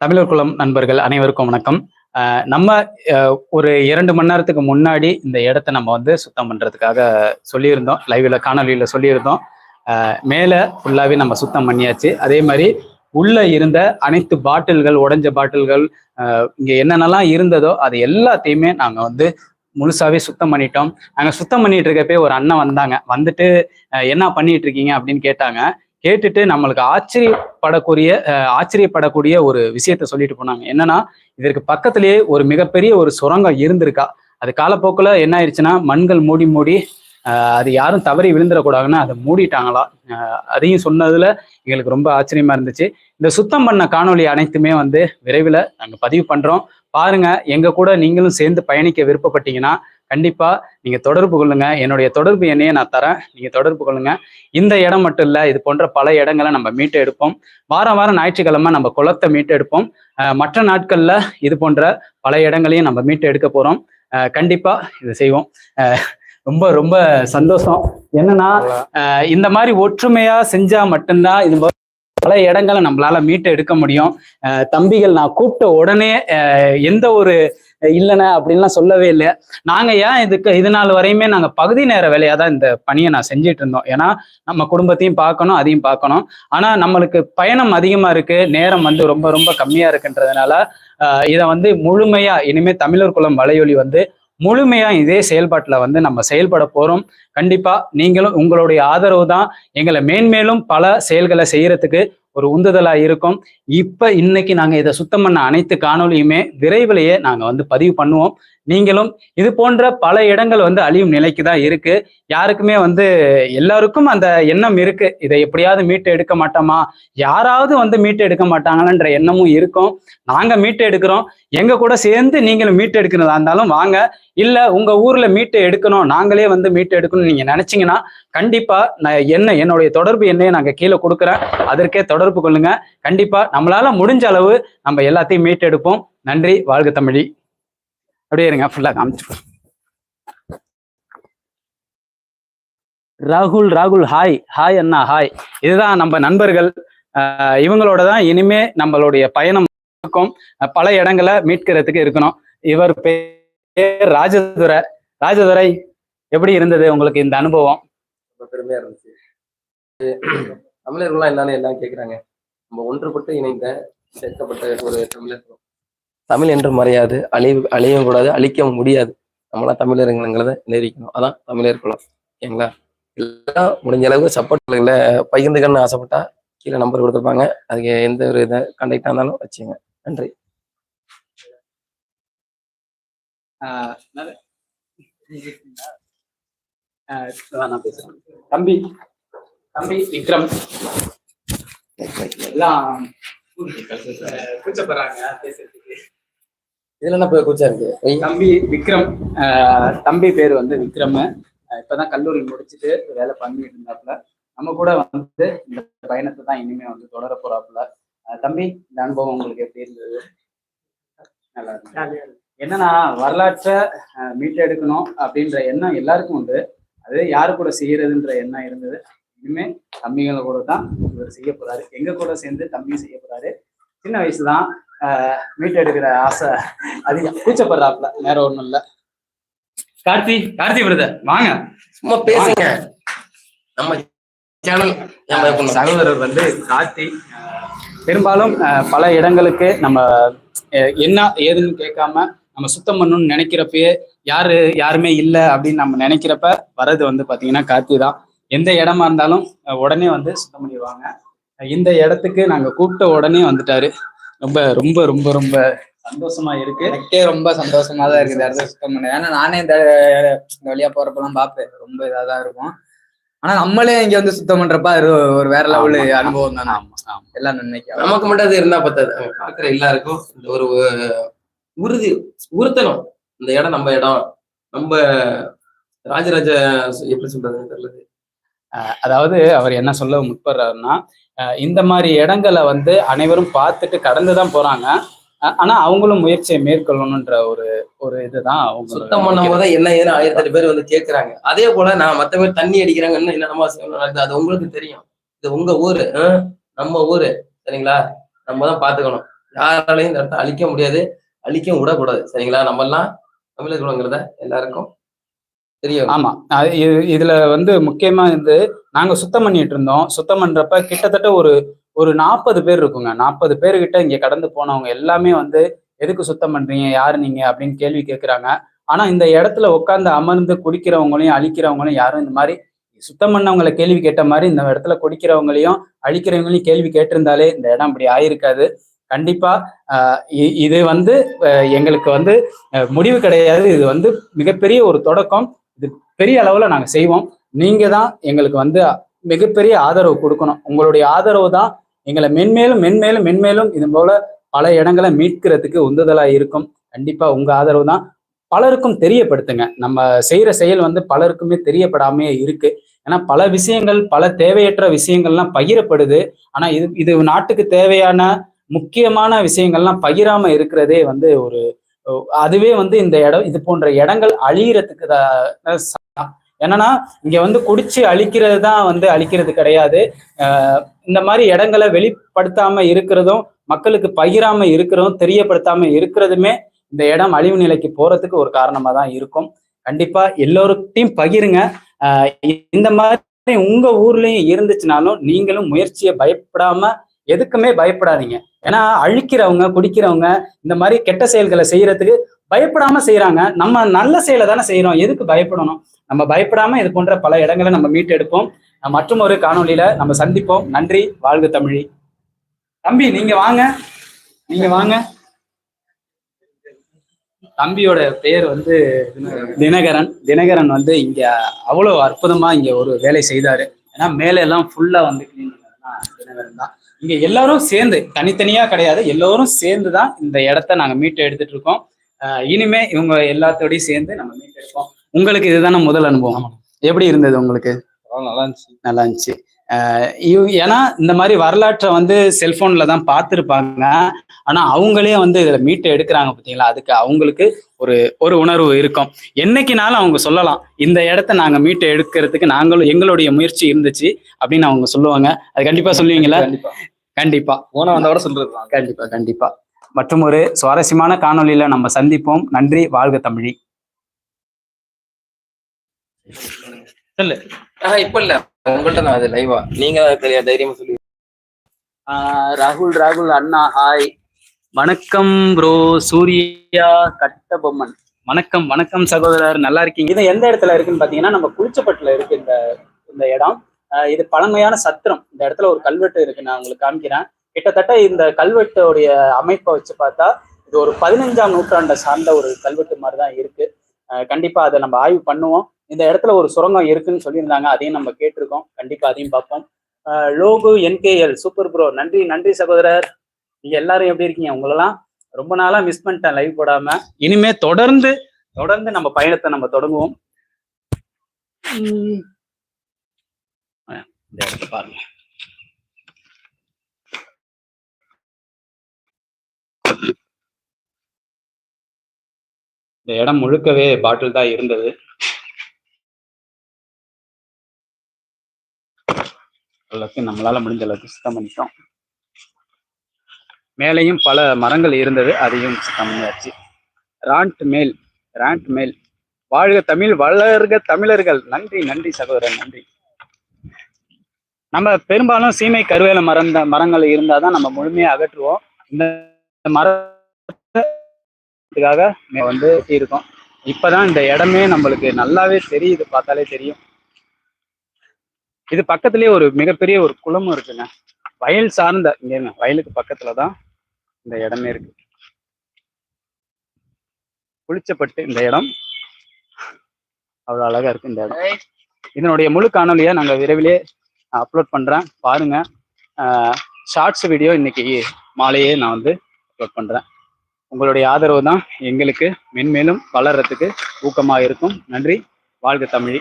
தமிழர் குளம் நண்பர்கள் அனைவருக்கும் வணக்கம். அஹ் நம்ம அஹ், ஒரு இரண்டு மணி நேரத்துக்கு முன்னாடி இந்த இடத்த நம்ம வந்து சுத்தம் பண்றதுக்காக சொல்லியிருந்தோம். லைவ்ல காணொலியில சொல்லியிருந்தோம். அஹ், மேல ஃபுல்லாவே நம்ம சுத்தம் பண்ணியாச்சு. அதே மாதிரி உள்ள இருந்த அனைத்து பாட்டில்கள் உடைஞ்ச பாட்டில்கள் அஹ், இங்க என்னென்னலாம் இருந்ததோ அது எல்லாத்தையுமே நாங்க வந்து முழுசாவே சுத்தம் பண்ணிட்டோம். நாங்க சுத்தம் பண்ணிட்டு இருக்கப்பே ஒரு அண்ணன் வந்தாங்க. வந்துட்டு என்ன பண்ணிட்டு இருக்கீங்க? அப்படின்னு கேட்டாங்க. கேட்டுட்டு நம்மளுக்கு ஆச்சரியப்படக்கூடிய ஆச்சரியப்படக்கூடிய ஒரு விஷயத்த சொல்லிட்டு போனாங்க. என்னன்னா இதற்கு பக்கத்திலேயே ஒரு மிகப்பெரிய ஒரு சுரங்கம் இருந்திருக்கா? அது காலப்போக்கில் என்ன ஆயிடுச்சுன்னா மண்கள் மூடி மூடி அது யாரும் தவறி விழுந்துடக்கூடாதுன்னு அதை மூடிட்டாங்களா? அதையும் சொன்னதுல எங்களுக்கு ரொம்ப ஆச்சரியமா இருந்துச்சு. இந்த சுத்தம் பண்ண காணொளி அனைத்துமே வந்து விரைவில் நாங்கள் பதிவு பண்றோம். பாருங்க எங்க கூட நீங்களும் சேர்ந்து பயணிக்க விருப்பப்பட்டீங்கன்னா கண்டிப்பா நீங்க தொடர்பு கொள்ளுங்க. என்னுடைய தொடர்பு எண்ணையை நான் தரேன். நீங்க தொடர்பு கொள்ளுங்க. இந்த இடம் மட்டும் இல்ல இது போன்ற பல இடங்களை நம்ம மீட்டு எடுப்போம் வாரம் வாரம் ஞாயிற்றுக்கிழமை நம்ம குளத்தை மீட்டு எடுப்போம் மற்ற நாட்கள்ல இது போன்ற பல இடங்களையும் நம்ம மீட்டு எடுக்க போறோம் கண்டிப்பா இதை செய்வோம். ரொம்ப ரொம்ப சந்தோஷம். என்னன்னா இந்த மாதிரி ஒற்றுமையா செஞ்சா மட்டும்தான் இது பல இடங்களை நம்மளால மீட்டு எடுக்க முடியும் தம்பிகள் நான் கூப்பிட்ட உடனே எந்த ஒரு இல்லைண்ணே அப்படின்லாம் சொல்லவே இல்லை. நாங்கள் ஏன் இதுக்கு இது நாள் வரையுமே நாங்கள் பகுதி நேர வேலையாக தான் இந்த பணியை நான் செஞ்சுட்டு இருந்தோம். ஏன்னா நம்ம குடும்பத்தையும் பார்க்கணும் அதையும் பார்க்கணும். ஆனால் நம்மளுக்கு பயணம் அதிகமாக இருக்கு நேரம் வந்து ரொம்ப ரொம்ப கம்மியாக இருக்குன்றதுனால இதை வந்து முழுமையாக இனிமே தமிழர் குலம் வலையொலி வந்து முழுமையா இதே செயல்பாட்டுல வந்து நம்ம செயல்பட போறோம். கண்டிப்பா நீங்களும் உங்களுடைய ஆதரவு தான் எங்களை மேன்மேலும் பல செயல்களை செய்யறதுக்கு ஒரு உந்துதலா இருக்கும். இப்ப இன்னைக்கு நாங்க இதை சுத்தம் பண்ண அனைத்து காணொலியுமே விரைவிலேயே நாங்க வந்து பதிவு பண்ணுவோம். நீங்களும் இது போன்ற பல இடங்கள் வந்து அழியும் நிலைக்கு தான் இருக்கு. யாருக்குமே வந்து எல்லாருக்கும் அந்த எண்ணம் இருக்கு. இதை எப்படியாவது மீட்டு எடுக்க மாட்டோமா? யாராவது வந்து மீட்டு எடுக்க மாட்டாங்கன்ற எண்ணமும் இருக்கும். நாங்க மீட்டு எடுக்கிறோம். எங்க கூட சேர்ந்து நீங்களும் மீட்டு எடுக்கிறதா இருந்தாலும் வாங்க. இல்ல உங்க ஊர்ல மீட்டு எடுக்கணும். நாங்களே வந்து மீட்டு எடுக்கணும்னு நீங்க நினைச்சீங்கன்னா கண்டிப்பா நான் என்ன என்னுடைய தொடர்பு எண்ணையை நாங்க கீழே கொடுக்குறேன். அதற்கே தொடர்பு தொடர்பு கொள்ளுங்க. கண்டிப்பா நம்மளால முடிஞ்ச அளவு நம்ம எல்லாத்தையும் மீட்டெடுப்போம். நன்றி வாழ்க தமிழி. அப்படியே இருங்க ஃபுல்லா காமிச்சு ராகுல் ராகுல் ஹாய் ஹாய் அண்ணா ஹாய் இதுதான் நம்ம நண்பர்கள். இவங்களோட தான் இனிமே நம்மளுடைய பயணம் இருக்கும். பல இடங்களை மீட்கிறதுக்கு இருக்கணும். இவர் பேர் ராஜதுரை. ராஜதுரை எப்படி இருந்தது உங்களுக்கு இந்த அனுபவம்? பெருமையா இருந்துச்சு. தமிழர்கள்லாம் என்னன்னு எல்லாம் கேக்குறாங்க. நம்ம ஒன்றுபட்டு இணைந்த சேர்க்கப்பட்ட ஒரு தமிழர்களும் தமிழ் என்று மறையாது அழிவு அழியவும் கூடாது அழிக்கவும் முடியாது. நம்மளாம் தமிழருங்கிறத நிரூபிக்கணும். அதான் தமிழர் குலம். ஓகேங்களா? எல்லாம் முடிஞ்ச அளவுக்கு சப்போர்ட்ல பகிர்ந்துக்கணும்னு ஆசைப்பட்டா கீழே நம்பர் கொடுத்துருப்பாங்க. அதுக்கு எந்த ஒரு இதை கண்டக்டா இருந்தாலும் வச்சுங்க நன்றி. நான் பேசுறேன். தம்பி. தம்பி விக்ரம். எல்லாம் கூச்சப்படுறாங்க பேசுறதுக்கு. இதுல என்ன போய் கூச்சா இருக்கு. தம்பி விக்ரம் ஆஹ் தம்பி பேர் வந்து விக்ரம். இப்பதான் கல்லூரி முடிச்சுட்டு வேலை பண்ணிட்டு இருந்தாப்புல. நம்ம கூட வந்து இந்த பயணத்தை தான் இனிமே வந்து தொடர போறாப்புல. தம்பி இந்த அனுபவம் உங்களுக்கு எப்படி இருந்தது? நல்லா இருந்தது. என்னன்னா வரலாற்றை ஆஹ் மீட்டெடுக்கணும் அப்படின்ற எண்ணம் எல்லாருக்கும் உண்டு. அது யாரு கூட செய்யறதுன்ற எண்ணம் இருந்தது. இனிமே தம்பிகளை கூட தான் இவர் செய்ய போறாரு. எங்க கூட சேர்ந்து தம்பியும் செய்ய போறாரு. சின்ன வயசு தான் மீட்டெடுக்கிற ஆசை அதிகம். கூச்சப்படுறாப்புல. வேற ஒண்ணும் இல்ல. கார்த்தி கார்த்தி பிரதர் வாங்க. சும்மா பேசுங்க. நம்ம சேனல் சகோதரர் வந்து கார்த்தி. பெரும்பாலும் பல இடங்களுக்கு நம்ம என்ன ஏதுன்னு கேட்காம நம்ம சுத்தம் பண்ணணும்னு நினைக்கிறப்பயே யாரு யாருமே இல்லை அப்படின்னு நம்ம நினைக்கிறப்ப வர்றது வந்து பாத்தீங்கன்னா கார்த்தி தான். எந்த இடமா இருந்தாலும் உடனே வந்து சுத்தம் பண்ணிடுவாங்க. இந்த இடத்துக்கு நாங்க கூப்பிட்ட உடனே வந்துட்டாரு. ரொம்ப ரொம்ப ரொம்ப ரொம்ப சந்தோஷமா இருக்கு. எனக்கே ரொம்ப சந்தோஷமா தான் இருக்குது இடத்த சுத்தம் பண்ண. ஏன்னா நானே இந்த இந்த வழியா போறப்பெல்லாம் பார்ப்பேன். ரொம்ப இதா தான் இருக்கும். ஆனா நம்மளே இங்க வந்து சுத்தம் பண்றப்ப அது ஒரு வேற லெவலு அனுபவம் தானே. ஆமா ஆமா. எல்லாம் நன்மைக்கு. நமக்கு மட்டும் அது இருந்தா பத்தாது. பாக்குற எல்லாருக்கும் இந்த ஒரு உறுதி உறுத்தணும் இந்த இடம் நம்ம இடம். நம்ம ராஜராஜ எப்படி சொல்றது தெரியல. அதாவது அவர் என்ன சொல்ல முற்படுறாருன்னா இந்த மாதிரி இடங்களை வந்து அனைவரும் பார்த்துட்டு கடந்து தான் போறாங்க ஆனா அவங்களும் முயற்சியை மேற்கொள்ளணும்ன்ற ஒரு ஒரு இதுதான் அவங்க சுத்தம் பண்ணும் போது என்ன ஏன்னு ஆயிரத்தி எட்டு பேர் வந்து கேட்கறாங்க அதே போல நான் மத்த பேர் தண்ணி அடிக்கிறாங்கன்னு என்னென்னமா செய்யணும் அது உங்களுக்கு தெரியும். இது உங்க ஊரு. நம்ம ஊரு. சரிங்களா? நம்ம தான் பாத்துக்கணும் யாராலையும் இந்த இடத்த அழிக்க முடியாது. அழிக்கவும் விடக்கூடாது. சரிங்களா? நம்ம எல்லாம் தமிழர் குலங்கிறத எல்லாருக்கும் ஆமா. இது- இதுல வந்து முக்கியமா வந்து நாங்க சுத்தம் பண்ணிட்டு இருந்தோம். சுத்தம் பண்றப்ப கிட்டத்தட்ட ஒரு ஒரு நாற்பது பேர் இருக்குங்க. நாற்பது பேர்கிட்ட இங்க கடந்து போனவங்க எல்லாமே வந்து எதுக்கு சுத்தம் பண்றீங்க? யாரு நீங்க? அப்படின்னு கேள்வி கேட்கிறாங்க ஆனா இந்த இடத்துல உட்காந்து அமர்ந்து குடிக்கிறவங்களையும் அழிக்கிறவங்களையும் யாரும் இந்த மாதிரி சுத்தம் பண்ணவங்களை கேள்வி கேட்ட மாதிரி இந்த இடத்துல குடிக்கிறவங்களையும் அழிக்கிறவங்களையும் கேள்வி கேட்டிருந்தாலே இந்த இடம் இப்படி ஆயிருக்காது. கண்டிப்பா இது வந்து எங்களுக்கு வந்து முடிவு கிடையாது. இது வந்து மிகப்பெரிய ஒரு தொடக்கம். இது பெரிய அளவில் நாங்கள் செய்வோம். நீங்கள் தான் எங்களுக்கு வந்து மிகப்பெரிய ஆதரவு கொடுக்கணும். உங்களுடைய ஆதரவு தான் எங்களை மென்மேலும் மென்மேலும் மென்மேலும் இது போல பல இடங்களை மீட்கிறதுக்கு உந்துதலாக இருக்கும். கண்டிப்பாக உங்கள் ஆதரவு தான் பலருக்கும் தெரியப்படுத்துங்க. நம்ம செய்கிற செயல் வந்து பலருக்குமே தெரியப்படாமே இருக்கு. ஏன்னா பல விஷயங்கள் பல தேவையற்ற விஷயங்கள்லாம் பகிரப்படுது. ஆனால் இது இது நாட்டுக்கு தேவையான முக்கியமான விஷயங்கள்லாம் பகிராம இருக்கிறதே வந்து ஒரு அதுவே வந்து இந்த இடம் இது போன்ற இடங்கள் அழியறதுக்கு தான் என்னன்னா இங்க வந்து குடிச்சு அழிக்கிறது தான் வந்து அழிக்கிறது கிடையாது. இந்த மாதிரி இடங்களை வெளிப்படுத்தாம இருக்கிறதும் மக்களுக்கு பகிராம இருக்கிறதும் தெரியப்படுத்தாம இருக்கிறதுமே இந்த இடம் அழிவு நிலைக்கு போறதுக்கு ஒரு காரணமா தான் இருக்கும். கண்டிப்பா எல்லோருக்கிட்டையும் பகிருங்க. இந்த மாதிரி உங்க ஊர்லயும் இருந்துச்சுனாலும் நீங்களும் முயற்சியை பயப்படாம எதுக்குமே பயப்படாதீங்க. ஏன்னா அழிக்கிறவங்க குடிக்கிறவங்க இந்த மாதிரி கெட்ட செயல்களை செய்யறதுக்கு பயப்படாம செய்யறாங்க நம்ம நல்ல செயலை தானே செய்யறோம் எதுக்கு பயப்படணும்? நம்ம பயப்படாம இது போன்ற பல இடங்களை நம்ம மீட்டெடுப்போம். மற்றும் ஒரு காணொளியில நம்ம சந்திப்போம். நன்றி. வாழ்க தமிழி. தம்பி நீங்க வாங்க. நீங்க வாங்க. தம்பியோட பெயர் வந்து தினகரன். தினகரன். வந்து இங்க அவ்வளவு அற்புதமா இங்க ஒரு வேலை செய்தாரு. ஏன்னா மேல எல்லாம் ஃபுல்லா வந்து கிளீன் பண்ணதுன்னா தினகரன் தான். இங்க எல்லாரும் சேர்ந்து தனித்தனியா கிடையாது எல்லோரும் சேர்ந்து தான் இந்த இடத்த நாங்க மீட்டு எடுத்துட்டு இருக்கோம் இனிமே இவங்க எல்லாத்தோடயும் சேர்ந்து நம்ம மீட்டு எடுப்போம். உங்களுக்கு இதுதானே முதல் அனுபவம்? எப்படி இருந்தது உங்களுக்கு? நல்லா இருந்துச்சு. நல்லா இருந்துச்சு. ஏன்னா இந்த மாதிரி வரலாற்றை வந்து செல்போன்ல தான் பார்த்துருப்பாங்க. ஆனா அவங்களே வந்து இதுல மீட்டு எடுக்கிறாங்க பார்த்தீங்களா அதுக்கு அவங்களுக்கு ஒரு ஒரு உணர்வு இருக்கும். என்னைக்குனாலும் அவங்க சொல்லலாம் இந்த இடத்த நாங்க மீட்டு எடுக்கிறதுக்கு நாங்களும் எங்களுடைய முயற்சி இருந்துச்சு அப்படின்னு அவங்க சொல்லுவாங்க. அது கண்டிப்பா சொல்லுவீங்களா கண்டிப்பா. கண்டிப்பா போன வந்தவரை சொல்றது கண்டிப்பா கண்டிப்பா. மற்றும் ஒரு சுவாரஸ்யமான காணொளியில நம்ம சந்திப்போம். நன்றி வாழ்க தமிழி. சொல்லு. ஆஹ் இப்ப இல்ல. உங்கள்ட்ட நான் அது லைவா நீங்க தெரிய தைரியமா சொல்லி. ஆஹ் ராகுல் ராகுல் அண்ணா ஹாய் வணக்கம் ப்ரோ சூர்யா கட்டபொம்மன். வணக்கம் வணக்கம் சகோதரர். நல்லா இருக்கீங்க. இது எந்த இடத்துல இருக்குன்னு பாத்தீங்கன்னா நம்ம குளிச்சப்பட்டுல இருக்கு இந்த இந்த இடம். இது பழமையான சத்திரம். இந்த இடத்துல ஒரு கல்வெட்டு இருக்கு நான் உங்களுக்கு காமிக்கிறேன். கிட்டத்தட்ட இந்த கல்வெட்டோடைய அமைப்பை வச்சு பார்த்தா இது ஒரு பதினஞ்சாம் நூற்றாண்டை சார்ந்த ஒரு கல்வெட்டு மாதிரி தான் இருக்கு கண்டிப்பா அதை நம்ம ஆய்வு பண்ணுவோம். இந்த இடத்துல ஒரு சுரங்கம் இருக்குன்னு சொல்லியிருந்தாங்க அதையும் நம்ம கேட்டிருக்கோம். கண்டிப்பா அதையும் பார்ப்போம். Logu NKL super bro. நன்றி நன்றி சகோதரர். நீங்க எல்லாரும் எப்படி இருக்கீங்க? உங்களெல்லாம் ரொம்ப நாளா மிஸ் பண்ணிட்டேன் லைவ் போடாம. இனிமே தொடர்ந்து தொடர்ந்து நம்ம பயணத்தை நம்ம தொடங்குவோம். உம். இந்த இடத்த பாருங்க இந்த இடம் முழுக்கவே பாட்டில் தான் இருந்தது. அளவுக்கு நம்மளால முடிஞ்ச அளவுக்கு சுத்தம் பண்ணிட்டோம். மேலேயும் பல மரங்கள் இருந்தது அதையும் சுத்தம் பண்ணியாச்சு. ராண்ட் மேல் ராண்ட் மேல். வாழ்க தமிழ் வளர்க தமிழர்கள். நன்றி நன்றி சகோதரன் நன்றி. நம்ம பெரும்பாலும் சீமை கருவேல மரம் மரங்கள் இருந்தாதான் நம்ம முழுமையா அகற்றுவோம். இந்த மரத்துக்காக வந்து இருக்கோம். இப்பதான் இந்த இடமே நம்மளுக்கு நல்லாவே தெரியுது பார்த்தாலே தெரியும். இது பக்கத்துலயே ஒரு மிகப்பெரிய ஒரு குளமும் இருக்குங்க. வயல் சார்ந்த இங்க வயலுக்கு பக்கத்துல தான் இந்த இடமே இருக்கு. குளிச்சப்பட்டு இந்த இடம் அவ்வளவு அழகா இருக்கு இந்த இடம். இதனுடைய முழு காணொலியை நாங்க விரைவிலே அப்லோட் பண்றேன். பாருங்க. ஷார்ட்ஸ் வீடியோ இன்னைக்கு மாலையே நான் வந்து அப்லோட் பண்றேன். உங்களுடைய ஆதரவு தான் எங்களுக்கு. மென்மேலும் வளர்றதுக்கு ஊக்கமாக இருக்கும். நன்றி. வாழ்க தமிழ்.